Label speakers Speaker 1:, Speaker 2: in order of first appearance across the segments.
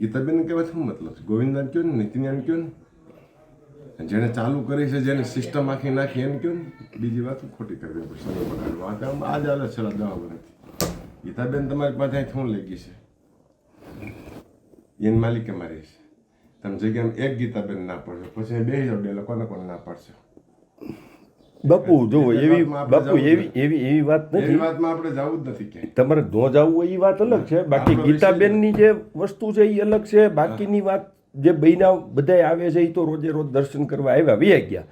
Speaker 1: ગીતાબેન કહેવાય શું મતલબ છે? ગોવિંદાન કયો ને નીતિન્યાન કયો ને? જેને ચાલુ કરી છે જેને સિસ્ટમ આખી નાખી એમ કયો ને? બીજી વાત ખોટી કરી પડશે સમય બગાડવો આ કામ આ જ હાલે છેલ્લા દવા વર્ષથી ગીતાબેન તમારી પાસે શું લઈ ગઈ છે? એની માલિકે મારી છે. તમે જગ્યામાં એક ગીતાબેન ના પડશો, પછી બે હજાર બે લોકોને કોને ના પાડશો?
Speaker 2: બાપુ જો એવી બાપુ એવી એવી એવી વાત નથી.
Speaker 1: વાતમાં આપણે જવું જ નથી ક્યાંય.
Speaker 2: તમારે ન જવું હોય એ વાત અલગ છે. બાકી ગીતાબેનની જે વસ્તુ છે એ અલગ છે. બાકીની વાત જે બૈના બધાય આવે છે એ તો રોજે રોજ દર્શન કરવા આવ્યા વ્યાઈ ગયા.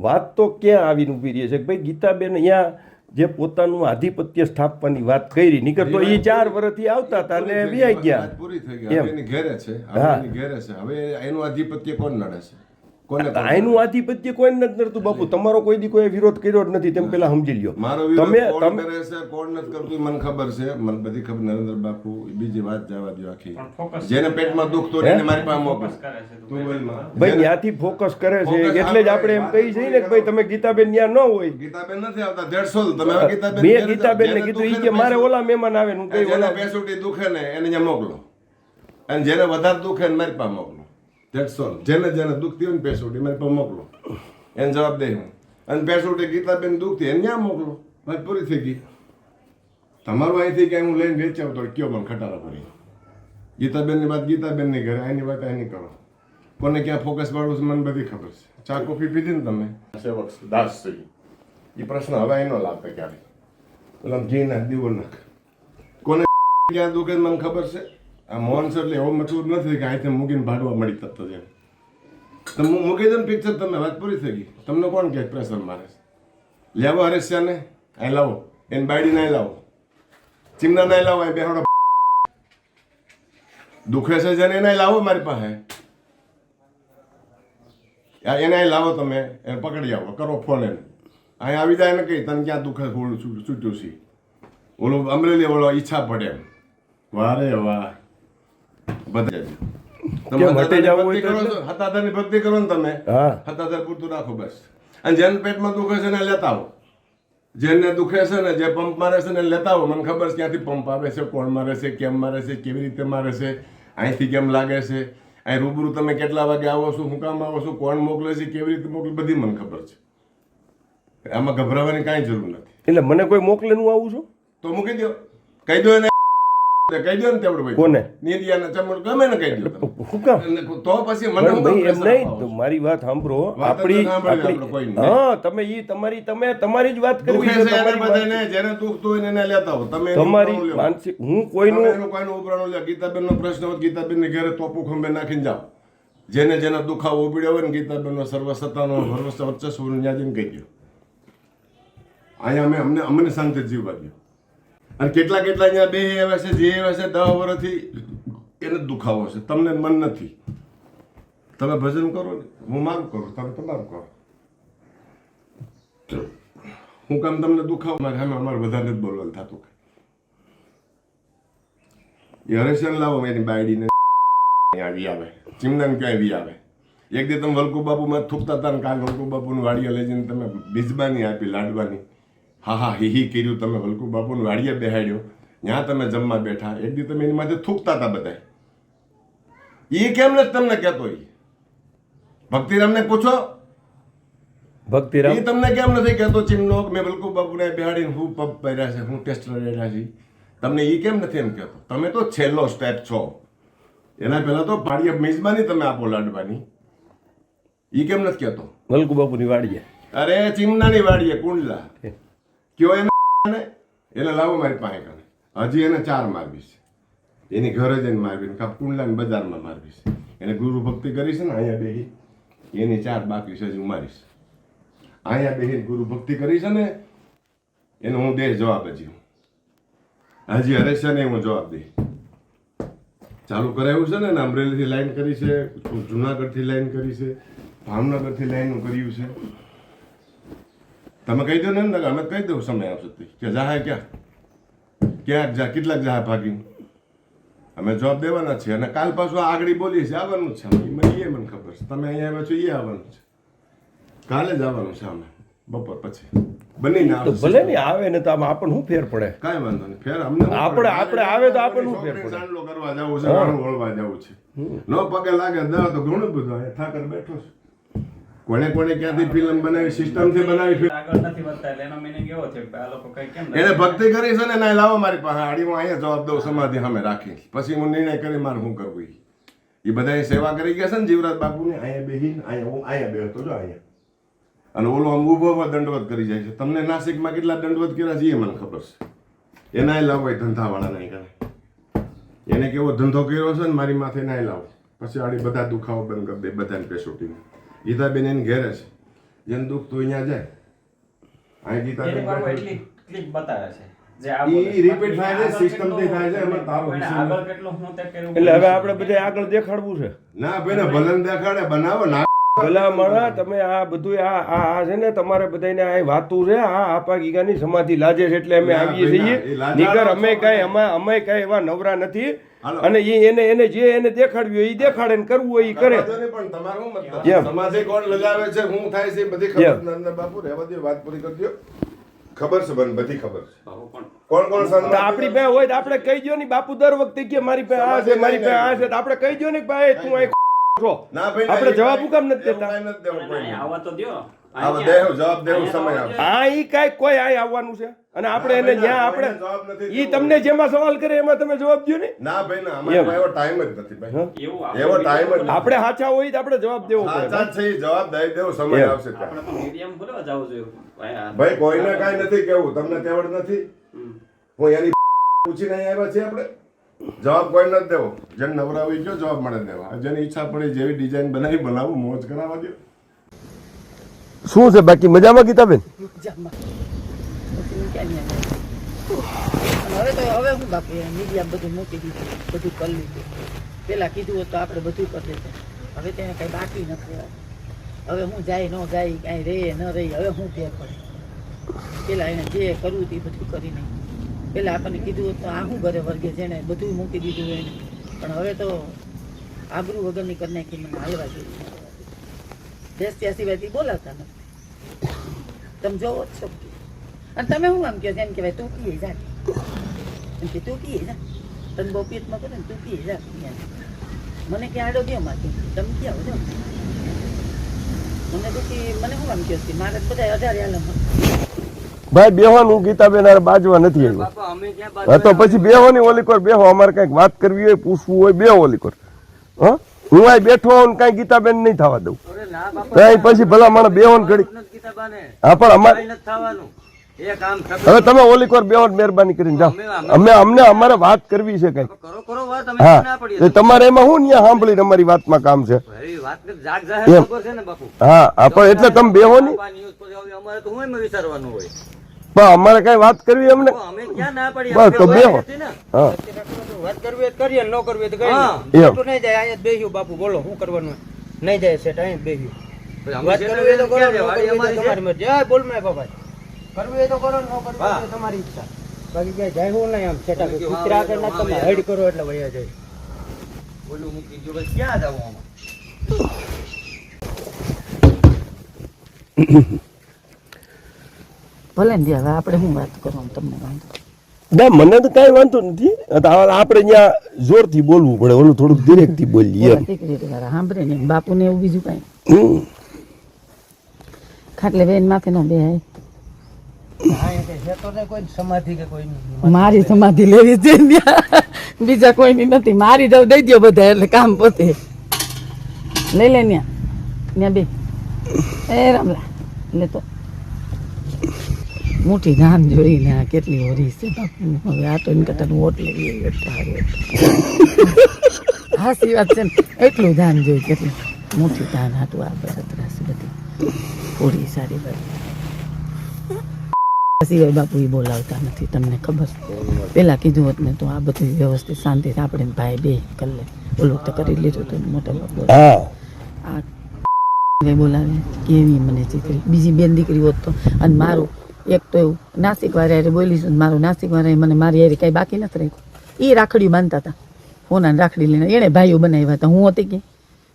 Speaker 2: વાત તો ક્યાં આવીને ઊભી રહી છે? કે ભાઈ ગીતાબેન અહીંયા જે પોતાનું આધિપત્ય સ્થાપવાની વાત કરી નીકળ તો એ ચાર વર્ષથી આવતા હતા અને વી ગયા.
Speaker 1: પૂરી થઈ ગઈ. એની ઘેરે છે. ઘેરે છે. હવે એનું આધિપત્ય કોણ નડે છે?
Speaker 2: આનું આધિપત્ય કોઈ નથી નડતું બાપુ. તમારો કોઈ દી કોઈ વિરોધ કર્યો જ નથી તેમ પેલા સમજી લ્યો.
Speaker 1: મારો
Speaker 2: તમે તમે
Speaker 1: કોણ નથી કરતું મને ખબર છે. મને બધી ખબર નરેન્દ્ર બાપુ બીજી વાત જવા દો આખી. જેને પેટમાં દુખ તો એને મારી પાસે મોકલો. તું બોલ
Speaker 2: ભાઈ ત્યાંથી ફોકસ કરે છે એટલે જ આપણે એમ કહી છીએ ને કે ભાઈ તમે ગીતાબેન ત્યાં ન હોય.
Speaker 1: ગીતાબેન નથી આવતા દેડસો તમે ગીતાબેન
Speaker 2: મેં ગીતાબેન
Speaker 1: ને
Speaker 2: કીધું ઈ કે મારે ઓલા મહેમાન આવે ને હું કઈ
Speaker 1: જેને
Speaker 2: ઓલા
Speaker 1: બેસુટી દુખે ને એને ત્યાં મોકલો. અને જેને વધારે દુખે ને મારી પાસે મોકલો. That's ઓલ જેને જેને દુઃખ હોય ને પેસુટી મારી પાસે મોકલો. એને જવાબ દે હું. અને પેસુટી ગીતાબેન થયું. એને ત્યાં મોકલો? મારી પૂરી થઈ ગઈ. તમારું અહીંથી ક્યાંય હું લઈને વેચાવ તો કયો પણ ખટારા પડી ગીતાબેનની વાત ગીતાબેનની ઘરે. આની વાત આની કરો. કોને ક્યાં ફોકસ પાડવું છે મને બધી ખબર છે. ચા કોફી પીધી ને તમે? સેવક દાસ છે. એ પ્રશ્ન હવે એનો લાગે ક્યારે? પેલા ઘી નાખ દીવો નાખ. કોને ક્યાં દુઃખે મને ખબર છે? આ મોહન સર એટલે એવો મચૂર નથી કે અહીંથી મૂકીને ભાગવા મળી તત્તો છે તમે મૂકી દો ને પિક્ચર તમે વાત પૂરી થઈ ગઈ. તમને કોણ કહે પ્રેશર મારે? લેવો હરેશ્યાને? અહીં લાવો. એને બાયડી નહીં લાવો. ચીમના નહીં લાવો એ બેહડો. દુખે છે જેને એને લાવો મારી પાસે. એને લાવો તમે, એને પકડી આવો, કરો ફોન એને. અહીં આવી જાય ને કઈ, તને ક્યાં દુખે છૂટ્યું છે? ઓલું અમરેલી ઓલો ઈચ્છા પડે એમ. વાહ રે વાહ. બધા
Speaker 2: કેમ હટી જવું હોય તો
Speaker 1: હતાધારની ભક્તિ કરો ને તમે.
Speaker 2: હા.
Speaker 1: હતાધાર પૂરતું રાખો બસ. અને જેને પેટમાં દુખે છે ને લેતા આવો. જેને દુખે છે ને જે પંપ મારે છે ને લેતા આવો. મને ખબર છે ક્યાંથી પંપ આવે છે કોણ મારે છે કેમ મારે છે કેવી રીતે મારે છે અહીંથી કેમ લાગે છે. અહીં રૂબરૂ તમે કેટલા વાગે આવો છો હું કામ આવો છો કોણ મોકલે છે કેવી રીતે મોકલે બધી મને ખબર છે. આમાં ગભરાવાની કાંઈ જરૂર નથી.
Speaker 2: એટલે મને કોઈ મોકલે હું આવું છું?
Speaker 1: તો મૂકી દો કહી દો એને કહી દો ને તેવડું ભાઈ.
Speaker 2: કોને?
Speaker 1: નિધિયાને ચમડ ગમે ને કહી દો તમે.
Speaker 2: કામ?
Speaker 1: તો પછી મને
Speaker 2: પણ
Speaker 1: હું
Speaker 2: ભાઈ એમ
Speaker 1: pressure
Speaker 2: નહીં
Speaker 1: અપાવો
Speaker 2: તો
Speaker 1: છો?
Speaker 2: મારી વાત સાંભળો. આપણી
Speaker 1: આપણી
Speaker 2: હા તમે ઈ તમારી તમે તમારી જ વાત કરવી છે
Speaker 1: છે
Speaker 2: તમારી
Speaker 1: બધાને જેને દુખતું હોય ને એને લેતા હો તમે એનું
Speaker 2: તમારી
Speaker 1: ઉપરાણું
Speaker 2: માનસિક હું કોઈનું
Speaker 1: એનું કોઈનું ઉપરાણું લ્યો. ગીતાબેનનો પ્રશ્ન હોય ગીતાબેનને ઘરે તોપુ ખંભે નાખીને જાઓ. જેને જેના દુખાવો ઉપડ્યો હોય ને ગીતાબેનનો સર્વસત્તાનો ભરવસ્ત વર્ચસ્વ ત્યાં કહી દો અહીંયા અમે અમને અમને શાંતિ જીવવા દો અને કેટલા કેટલા અહીંયા બે એવા છે, જે એવા છે દસ વર્ષથી એને દુખાવો છે. તમને મન નથી. તમે ભજન કરો ને, હું મારું કરું, તમે તમારું કરો. હું કામ તમને દુખાવો મારે સામે અમારે વધારે જ બોલવાનું થતું. એ હરેશન લાવો, એની બાયડીને. આવી આવે. ચીમનાને ક્યાંય વી આવે. એક દી તમે વલકુ બાપુમાં થૂકતા હતા ને કાલ વલ્કુ બાપુની વાડીએ લઈ જઈને તમે બીજબાની આપી લાડવાની હા હા હિ હિ કર્યું તમે વલકુ બાપુને વાડીએ બેહાડ્યો. ત્યાં તમે જમવા બેઠા. એક દી તમે એની માથે થૂકતા હતા બધા એ કેમ નથી તમને કહેતો એ ભક્તિરામને પૂછો.
Speaker 2: ભક્તિરામ?
Speaker 1: એ તમને કેમ નથી કહેતો ચીમનો? મેં બલકુ બાપુને બેહાડીને હું પગ પહેર્યા છે હું ટેસ્ટ રેડ્યા છે. તમને એ કેમ નથી એમ કહેતો? તમે તો છેલ્લો સ્ટેપ છો. એના પહેલા તો પાડીએ મેજબાની તમે આપો લાડવાની. એ કેમ નથી કહેતો?
Speaker 2: મલકુ બાપુની વાડીએ.
Speaker 1: અરે ચીમનાની વાડીએ કુંડલા. કયો એને એટલે લાવો મારી પાસે કણે. હજી એને ચાર મારવી છે. એની ઘરે જઈને મારવી ને કાં કુંડલાની બજારમાં મારવી છે. એને ગુરુ ભક્તિ કરી છે ને, અહીંયા બેહી. એની ચાર બાકી છે, હજી મારીશ. અહીંયા બેહી ગુરુ ભક્તિ કરી છે ને, એને હું દે જવાબ હજી હજી હરેશને હું જવાબ દઈ ચાલુ કરાવ્યું છે ને અમરેલીથી લાઈન કરી છે, જુનાગઢથી લાઈન કરી છે, ભાવનગરથી લાઈન કર્યું છે. તમે કહી દો ને એમ અમે કહી દઉં સમય આવશે કે જાહે ક્યાં? ક્યાંક જા કેટલાક જાહે ભાગી અમે જવાબ દેવાના છીએ અને કાલ પાછું આગળ બોલીએ છીએ આવવાનું છે મને એ મને ખબર છે. તમે અહીંયા આવ્યા છો એ આવવાનું છે. કાલે જ આવવાનું છે અમે બપોર પછી. બનીને
Speaker 2: ભલે ને આવે ને તો આમાં આપણને શું ફેર પડે?
Speaker 1: કાંઈ વાંધો નહીં. ફેર અમને
Speaker 2: આપણે- આપણે આવે તો આપણને શું ફેર પડે?
Speaker 1: ચાંદલો કરવા જવું છે વળવા જવું છે. નો પગે લાગે દવા તો ઘણું બધું. ઠાકર બેઠો છે. કોને કોને ક્યાંથી ફિલ્મ બનાવી સિસ્ટમથી બનાવી.
Speaker 3: આગળ નથી વધતા એટલે એનો મીનિંગ એવો છે કે આ લોકો કઈ કેમ
Speaker 1: એને ભક્તિ કરી છે ને ના લાવો મારી પાસે આડી હું અહીંયા જવાબ દઉં સમાધિ સામે રાખી. પછી હું નિર્ણય કરી મારે શું કરવું એ ઈ બધાએ સેવા કરી ગયા છે ને જીવરાજ બાપુની? અહીંયા બેહીને અહીંયા હું અહીંયા બેસતો જો અહીંયા. અને ઓલો આમ ઊભો દંડવત કરી જાય છે. તમને નાસિકમાં કેટલા દંડવત કર્યા છે એ મને ખબર છે. એનાય લાવો એ ધંધાવાળા નહીં કરે. એને કેવો ધંધો કર્યો છે ને મારી માથે નાય લાવો. પછી આડી બધા દુખાવો બંધ કરી દે બધાને પેશોટીને ગીતાબેન એને ઘેરે છે. જેને દુઃખ તો અહીંયા જાય. અહીં ગીતાબેન
Speaker 3: બતાવે છે.
Speaker 2: એટલે હવે આપણે બધા આગળ દેખાડવું છે.
Speaker 1: ના ભાઈ ભલન દેખાડે બનાવો ના.
Speaker 2: ભલા માણા તમે આ બધું આ આ છે ને તમારે બધાને આ વાતું છે આ આપા ગીગાની સમાધિ લાજે છે એટલે અમે આવીએ છીએ. અમે. કાંઈ અમે અમે કાંઈ એવા નવરા નથી. અને એ એને એને જે એને દેખાડ્યું હોય એ દેખાડે ને કરવું હોય એ કરે.
Speaker 1: પણ તમારું મતલબ સમાજે કોણ લગાવે છે હું થાય છે બધી ખબર. નંદ બાપુ રહેવા દે વાત પૂરી કરી દો ખબર છે બન બધી ખબર છે. કોણ કોણ સંત
Speaker 2: આપણી પાસે હોય તો આપણે કહી દો ને બાપુ દર વખતે કે મારી પાસે આ છે મારી પાસે આ છે. તો આપણે કહી દો ને ભાઈ તું અહીં છો.
Speaker 1: ના ભાઈ
Speaker 2: આપણે જવાબ હું કામ નથી દેતા?
Speaker 1: આવા
Speaker 3: તો
Speaker 1: આવશે.
Speaker 2: આ ઈ કાંઈ કોઈ આ આવવાનું છે? અને આપણે એને
Speaker 1: ના,
Speaker 2: આપણે ઈ તમને જેમાં સવાલ કરે એમાં તમે જવાબ દો ને?
Speaker 1: ના ભાઈ ના અમારે એવો ટાઈમ જ નથી ભાઈ.
Speaker 3: એવો
Speaker 1: ટાઈમ જ
Speaker 2: આપણે સાચા હોય તો આપણે જવાબ દેવો પડે
Speaker 1: છે જવાબ દઈ દેવો સમય આવશે
Speaker 3: આપણે તો medium બોલવા જવું જોઈએ. ભાઈ,
Speaker 1: કોઈને કાઈ નથી કેવું તમને તેવડ નથી. હું એની પૂછીને આવ્યા છીએ આપણે. જવાબ કોઈ નથી દેવો. જેને નવરા હોય ગયો જવાબ મળે દેવા. જેની ઈચ્છા પડે જેવી ડિઝાઇન બનાવી બનાવું મોજ કરાવવા દો
Speaker 2: શું છે બાકી? મજામાં ગીતાબેન?
Speaker 4: હવે તો હવે હું બાપુ મીડિયા બધું મૂકી દીધું, બધું કરી લીધું. પેલા કીધું હોત તો આપણે બધું કરી લેતા હવે તેને કઈ બાકી નથી હવે હું જાય, ન જાય, કાંઈ રહે, ન રહી, હવે હું ફેર પડે. પેલા એને જે કરવું તે બધું કરી નાખ્યું પેલા આપણને કીધું હોત તો આ શું ઘરે વર્ગે જેને બધું મૂકી દીધું એને. પણ હવે તો આબરૂ વગરની કરી નાખી, મને હાલવા જેવું દેશ ત્યાં સિવાયથી બોલાવતા નથી. તમે જોવો જ છો. અને તમે શું આમ કહો છો? એમ કહેવાય તું પીએ જા. એમ કે તું પીએ જા. તને બહુ પેટમાં કરે ને તું પીએ જા. મને ક્યાં આડો દો માથે તમે ક્યાં આવો જો મને પછી મને શું આમ કહો છો? મારે તો બધા અઢાર આલમ
Speaker 2: ભાઈ બેહવાનું ગીતાબેન બાજવા નથી આવ્યો. હા તો પછી બેહવાની ઓલી કોર બેહો અમારે કંઈક વાત કરવી હોય પૂછવું હોય બેહો ઓલી કોર. હા? હું અહીં બેઠો હોઉં કઈ ગીતાબેન નહીં થવા દઉં. કાંઈ પછી ભલા મને બેહો ને ઘડી. હા પણ અમારે હવે તમે ઓલી કોર બે ને મહેરબાની કરીને જાઓ. અમે અમને અમારે વાત કરવી છે કઈ હા.
Speaker 5: ના
Speaker 2: તમારે એમાં શું ન્યા સાંભળીને અમારી વાતમાં કામ છે?
Speaker 5: ને
Speaker 2: હા હા પણ એટલે તમે
Speaker 5: બે હો તો હું હોય?
Speaker 2: પણ અમારે કઈ વાત કરવી અમને?
Speaker 5: તો ના
Speaker 2: બસ તો
Speaker 5: બે ને.
Speaker 2: હા.
Speaker 6: વાત કરવી હોય તો કરીએ ને ન કરવી હોય તો કઈ નહીં.
Speaker 2: એમ.
Speaker 6: ખોટું નહીં જાય અહીંયા જ બેસ્યું બાપુ બોલો શું કરવાનું નહીં જાય સેટ અહીંયા જ બેસ્યું વાત કરવી હોય તો કરો. તમારી મરજી. હા બોલ મેં બાપા કરવી હોય તો કરો ન કરવી હોય તો તમારી ઈચ્છા. બાકી ક્યાંય જાય હું નહીં આમ સેટા
Speaker 5: તમે કયો
Speaker 6: આગળ ના તમે હેડ કરો એટલે વયા જાય.
Speaker 5: ઓલું હું કીધું ક્યાં જાવ આમાં?
Speaker 4: ભલે ને હવે આપણે શું વાત કરવાનું તમને વાંધો?
Speaker 2: ના મને તો કાંઈ વાંધો નથી. આપણે અહીંયા જોરથી બોલવું પડે ઓલું થોડુંક ધીરેકથી બોલીએ
Speaker 4: સાંભળે ને બાપુ ને બાપુને એવું બીજું કાંઈ? ખાટલે બેન માથે નો બે
Speaker 6: અહીંયા કઈ છે તો નહીં કોઈ સમાધિ કે કોઈ નહીં.
Speaker 4: મારી સમાધિ લેવી છે. બીજા કોઈની નથી. મારી જાવ દઈ દો બધા એટલે કામ પોતે. લઈ લે ત્યાં ત્યાં બે. એ રામલા લે તો. મોટી ધાન જોઈને આ કેટલી હોરી છે. હવે આ તો એને કરતા વોટ લેવી હાસી વાત છે ને. એટલું ધાન જોઈ કેટલું મોટી ધાન હતું આ બરતરાસી બધી. હોરી સારી બધી સિવાય બાપુ એ બોલાવતા નથી તમને ખબર? પેલા કીધું હોત ને તો આ બધું વ્યવસ્થિત શાંતિથી આપણે ભાઈ બે કલ્લે ઓલું તો કરી લીધું હતું મોટા બાપુ આ બોલાવે? કેવી મને ચીતરી? બીજી બેન દીકરી હોત તો. અને મારું એક તો એવું, નાસિક વાળા બોલીશું ને મારું નાસિક વાળા મને મારી હારે કાંઈ બાકી નથી રાખ્યું. એ રાખડીઓ બાંધતા હતા હોના રાખડી લઈને, એણે ભાઈઓ બનાવ્યા હતા, હું હતી કે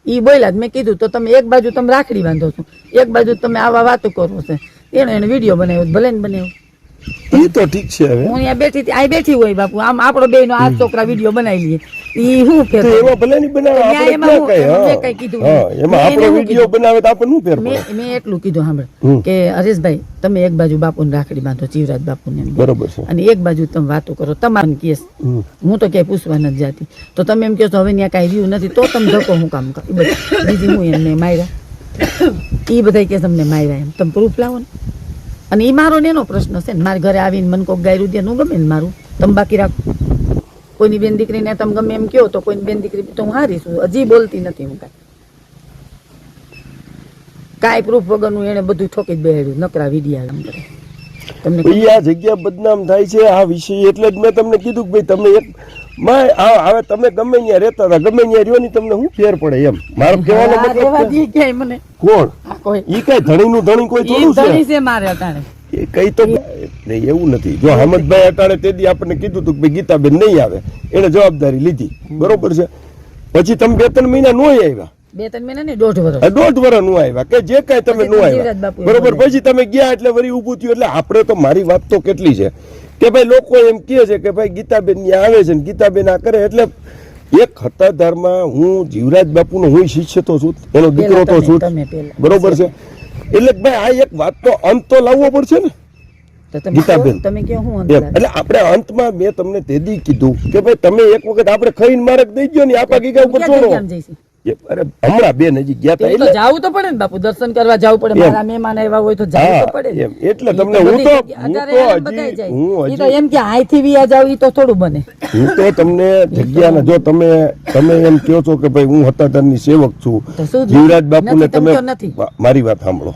Speaker 4: એ બોલ્યા જ મેં કીધું, તો તમે એક બાજુ તમે રાખડી બાંધો છો, એક બાજુ તમે આવા વાતો કરો છો. એણે એને વીડિયો બનાવ્યો, ભલે ને બનાવ્યો.
Speaker 2: એ તો ઠીક છે હવે.
Speaker 4: હું અહીંયા બેઠી આ બેઠી હોય બાપુ. આમ આપણો બેયનો આ છોકરા વીડિયો બનાવી લઈએ ઈ હું ફેર
Speaker 2: તો એમાં ભલે ની બનાવે આપણે ક્યાં કઈ
Speaker 4: કઈ કીધું
Speaker 2: હા એમાં આપણો વીડિયો બનાવે તો આપણે શું ફેર પડે
Speaker 4: મેં એટલું કીધું સાંભળ. કે હરેશભાઈ તમે એક બાજુ બાપુને રાખડી બાંધો જીવરાજ બાપુને.
Speaker 2: બરોબર છે.
Speaker 4: અને એક બાજુ તમે વાતો કરો તમારે કેસ હું તો ક્યાંય પૂછવા નથી જાતી. તો તમે એમ કહો છો હવે ત્યાં કાંઈ રહ્યું નથી તો તમે ધકો હું કામ કરું. બીજી હું એમને માર્યા. એ બધા કે તમને માર્યા એમ. તમે પ્રૂફ લાવો ને. અને એ મારો ને એનો પ્રશ્ન છે ને ઘરે આવીને મને કોઈ ગાયરું દે હું ગમે ને મારું? તંબાકી રાખું. કોઈની બેન દીકરીને તમે ગમે એમ કહો તો કોઈની બેન દીકરી તો હું હારી છું. હજી બોલતી નથી હું કાંઈ. કાંઈ પ્રૂફ વગરનું એને બધું ઠોકી જ બેહાડ્યું. નકરા વિડિયા કરે. તમને
Speaker 2: આ જગ્યા બદનામ થાય છે આ વિષય, એટલે જ મેં તમને કીધું કે ભાઈ તમે એક માં આ હવે તમે ગમે ત્યાં રહેતા હતા ગમે ત્યાં રહ્યો ની તમને શું ફેર પડે એમ? મારો કહેવાનો મતલબ
Speaker 4: મને.
Speaker 2: કોણ? ઈ કઈ ધણીનું ધણી કોઈ થોડું છે?
Speaker 4: ધણી છે મારે અટાણે.
Speaker 2: એ કઈ તો નહીં એવું નથી. જો હમદભાઈ અટાણે તે દી આપણને કીધું હતું કે ભાઈ ગીતાબેન નહીં આવે એને જવાબદારી લીધી. બરોબર છે? પછી તમે બે ત્રણ મહિના નો આવ્યા.
Speaker 4: બે ત્રણ મહિના નહીં દોઢ વર્ષ
Speaker 2: દોઢ વર્ષનું આવ્યા. કે જે કાંઈ તમે નો
Speaker 4: નું
Speaker 2: આવ્યા. બરોબર પછી તમે ગયા એટલે વળી ઊભું થયું. એટલે આપણે તો મારી વાત તો કેટલી છે? કે ભાઈ લોકો એમ કહે છે કે ભાઈ ગીતાબેન ત્યાં આવે છે ને ગીતાબેન આ કરે એટલે એક હતાધારમાં હું જીવરાજ બાપુનો હું શિષ્ય તો છું એનો દીકરો તો છું બરોબર છે? એટલે ભાઈ આ એક વાત તો અંત તો લાવવો પડશે ને? ગીતાબેન. એટલે આપણે અંતમાં મેં તમને તેદી કીધું કે ભાઈ તમે એક વખત આપણે ખાઈને માર્ગ દઈ ગયો ને આપા ગીગા ઉપર છોડો. અરે હમણાં બેન હજી ગયા હતા એટલે
Speaker 4: જાવું તો પડે ને બાપુ દર્શન કરવા જવું પડે મારા મહેમાન આવ્યા હોય તો જાવું તો પડે. ને.
Speaker 2: એટલે તમને હું તો- હું તો હજી- હું
Speaker 4: તો એમ કે અહીંથી વિયા જાવ ઈ તો થોડું બને.
Speaker 2: હું તો તમને જગ્યાને જો તમે તમે એમ કહો છો કે ભાઈ હું હતાધારની સેવક છું. જીવરાજ બાપુને
Speaker 4: તમે
Speaker 2: મારી વાત સાંભળો.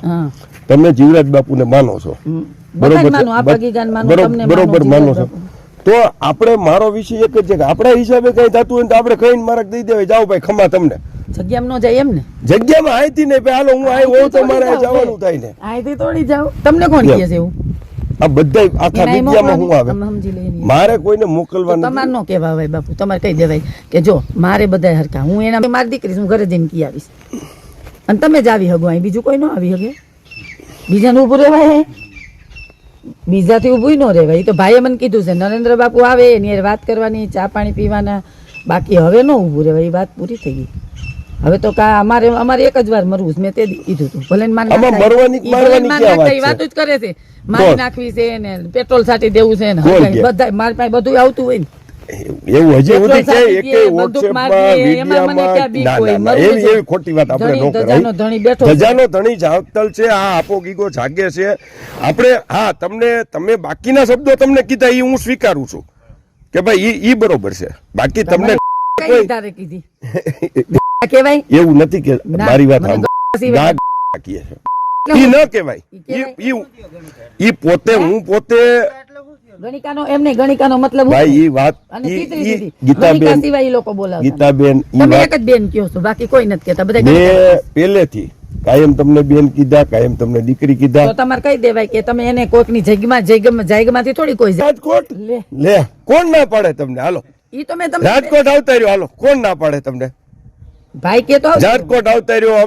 Speaker 2: તમે જીવરાજ બાપુને માનો છો. બરોબર બરોબર-
Speaker 4: માનું,
Speaker 2: બરોબર
Speaker 4: જીવરાજ
Speaker 2: માનો છો. તો આપણે મારો વિષય એક જ છે કે આપણા હિસાબે કઈ થતું હોય ને તો આપણે ખાઈને મારક દઈ દેવાય. જાઓ ભાઈ ખમા તમને.
Speaker 4: જગ્યામાં ન જાય એમ ને
Speaker 2: જગ્યામાં આયતી ને પે હાલો હું આયો હોઉં તો મારે જવાનું થાય ને.
Speaker 4: અહીંથી તોડી જાવ તમને કોણ કહે છે એવું?
Speaker 2: આ બધા આખા વિદ્યામાં હું આવે. મારે કોઈને મોકલવાનું
Speaker 4: તમારે નો કહેવા હોય બાપુ તમારે કહી દેવાય કે જો મારે બધા હરખા. હું એના મારી દીકરી હું ઘરે જઈને કી આવીશ. અને તમે જ આવી હગો અહીં બીજું કોઈ ન આવી હગે. બીજાનું ઊભું રહેવાય? બીજાથી ઊભું ન રહેવાય. એ તો ભાઈએ મને કીધું છે નરેન્દ્ર બાપુ આવે એની વાત કરવાની ચા પાણી પીવાના. બાકી હવે ન ઊભું રહેવાય એ વાત પૂરી થઈ ગઈ. હવે તો કા અમારે અમારે એક જ વાર મરવું મેં તે કીધું હતું ભલે માન
Speaker 2: મરવાની મારવાની વાત?
Speaker 4: જ કરે છે. મારી નાખવી છે ને પેટ્રોલ છાંટી દેવું છે ને? બધા મારી પાસે બધું આવતું હોય ને.
Speaker 2: એવું હજી સુધી વોટ્સએપમાં, વિડીયામાં, એવી એવી ખોટી વાત આપણે
Speaker 4: ધણી બેઠો
Speaker 2: ધજાનો ધણી જાવતલ છે આ આપો ગીગો જાગે છે. આપણે હા તમને તમે બાકીના શબ્દો તમને કીધા એ હું સ્વીકારું છું. કે ભાઈ ઈ બરોબર છે. બાકી તમને
Speaker 4: કઈ તારે કીધી કેવાય
Speaker 2: એવું નથી કે મારી વાત
Speaker 4: મને
Speaker 2: સાંભળો.
Speaker 4: ગા સિવાય
Speaker 2: ગા કહે છે ન કહેવાય
Speaker 4: ઈ
Speaker 2: ઈ ઈ- ઈ પોતે હું પોતે
Speaker 4: ગણિકાનો એમ ગણિકાનો મતલબ
Speaker 2: ભાઈ ઈ વાત
Speaker 4: અને
Speaker 2: ઈ-
Speaker 4: ચીતરી
Speaker 2: ઈ
Speaker 4: દીધી ગણિકા
Speaker 2: ગીતાબેન
Speaker 4: સિવાય ઈ લોકો બોલાવતા
Speaker 2: ગીતાબેન
Speaker 4: તમે એક જ બેન કયો છો બાકી કોઈ નથી કહેતા બધા
Speaker 2: મેં પહેલેથી કાયમ તમને બેન કીધા કાયમ તમને દીકરી
Speaker 4: તો
Speaker 2: કીધા
Speaker 4: તમારે કહી દેવાય કે તમે એને કોઈકની જગ્યામાં જગ્યામાં જગ્યામાંથી થોડી કોઈ જાત
Speaker 2: કોટ
Speaker 4: લે
Speaker 2: લે કોણ ના પાડે તમને હાલો
Speaker 4: ઈ તો મેં તમને
Speaker 2: રાજકોટ આવતા રહ્યો હાલો કોણ ના પાડે તમને?
Speaker 4: ભાઈ કે તો
Speaker 2: રાજકોટ આવતા રહ્યો